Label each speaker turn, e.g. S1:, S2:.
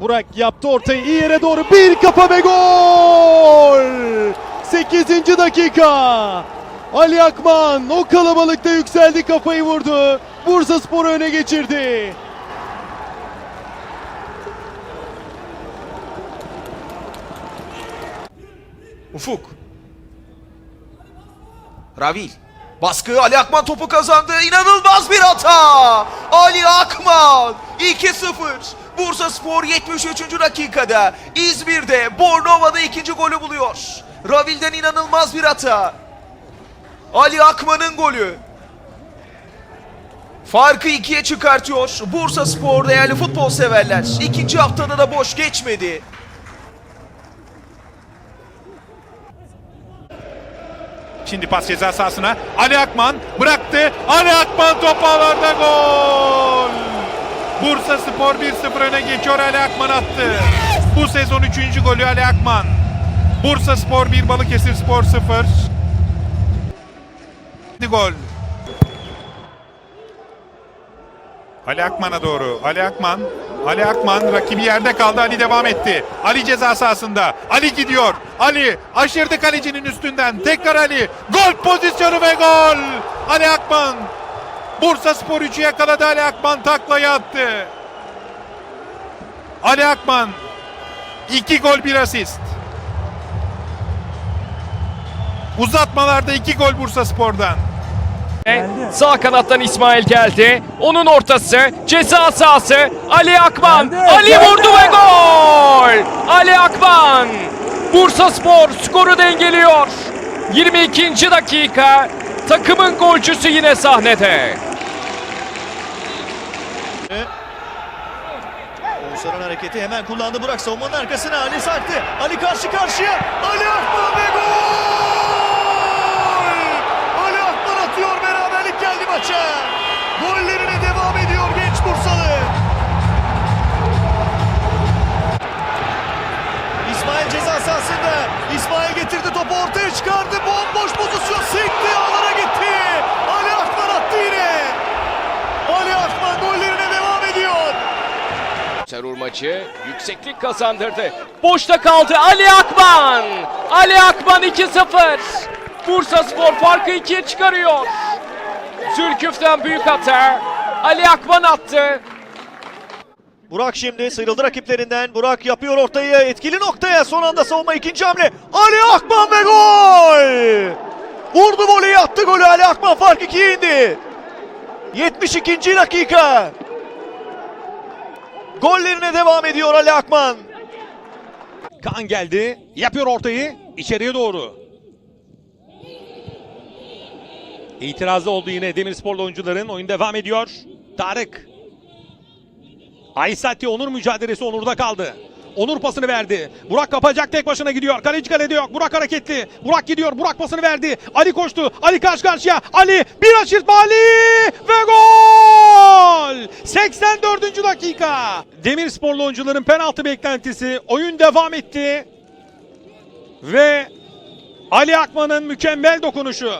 S1: Burak yaptı ortayı iyi yere doğru bir kafa ve gol! 8. dakika. Ali Akman o kalabalıkta yükseldi kafayı vurdu. Bursa Spor'u öne geçirdi.
S2: Ufuk. Ravil. Baskı Ali Akman topu kazandı. İnanılmaz bir hata. Ali Akman 2-0. Bursa Spor 73. dakikada İzmir'de Bornova'da ikinci golü buluyor. Ravil'den inanılmaz bir hata. Ali Akman'ın golü. Farkı ikiye çıkartıyor. Bursa Spor değerli futbol severler. İkinci haftada da boş geçmedi.
S3: Şimdi pas ceza sahasına. Ali Akman bıraktı. Ali Akman top ağlarda gol. Bursa Spor 1-0 öne geçiyor. Ali Akman attı. Bu sezon 3. golü Ali Akman. Bursa Spor 1 Balıkesir Spor 0. Gol. Ali Akman'a doğru. Ali Akman. Ali Akman rakibi yerde kaldı. Ali devam etti. Ali ceza sahasında. Ali gidiyor. Ali aşırdı kalecinin üstünden. Tekrar Ali. Gol pozisyonu ve gol. Ali Akman. Bursa Spor 3'ü yakaladı. Ali Akman taklayı attı. Ali Akman. 2 gol bir asist. Uzatmalarda 2 gol Bursa Spor'dan.
S4: Sağ kanattan İsmail geldi. Onun ortası ceza sahası Ali Akman. Ali vurdu ve gol! Ali Akman. Bursa Spor skoru dengeliyor. 22. dakika takımın golcüsü yine sahnede.
S5: Oğuzhan'ın hareketi hemen kullandı Burak savunmanın arkasına Ali sarktı. Ali karşı karşıya. Ali Akman ve gol! Ali Akman atıyor beraberlik geldi maça. Gollerine devam ediyor genç Bursalı. İsmail ceza sahasında. İsmail getirdi topu ortaya çıkardı. Bomboş pozisyon sekti ağlara gitti. Ali Akman attı yine. Ali Akman gollerine devam ediyor.
S4: Terör maçı yükseklik kazandırdı. Boşta kaldı Ali Akman. Ali Akman 2-0. Bursa Spor farkı 2'ye çıkarıyor. Zülküf'ten büyük hata. Ali Akman attı.
S5: Burak şimdi sıyrıldı rakiplerinden. Burak yapıyor ortayı etkili noktaya. Son anda savunma ikinci hamle. Ali Akman ve gol! Vurdu voleyi attı golü Ali Akman fark ikiye indi. 72. dakika. Gollerine devam ediyor Ali Akman.
S6: Kaan geldi. Yapıyor ortayı. içeriye doğru. İtirazı oldu yine Demirsporlu oyuncuların. Oyun devam ediyor. Tarık. Aysati Onur mücadelesi Onur'da kaldı. Onur pasını verdi. Burak kapacak tek başına gidiyor. Kaleci kalede yok. Burak hareketli. Burak gidiyor. Burak pasını verdi. Ali koştu. Ali karşı karşıya. Ali bir aşırtma Ali ve gol! 84. dakika. Demirsporlu oyuncuların penaltı beklentisi. Oyun devam etti. Ve Ali Akman'ın mükemmel dokunuşu.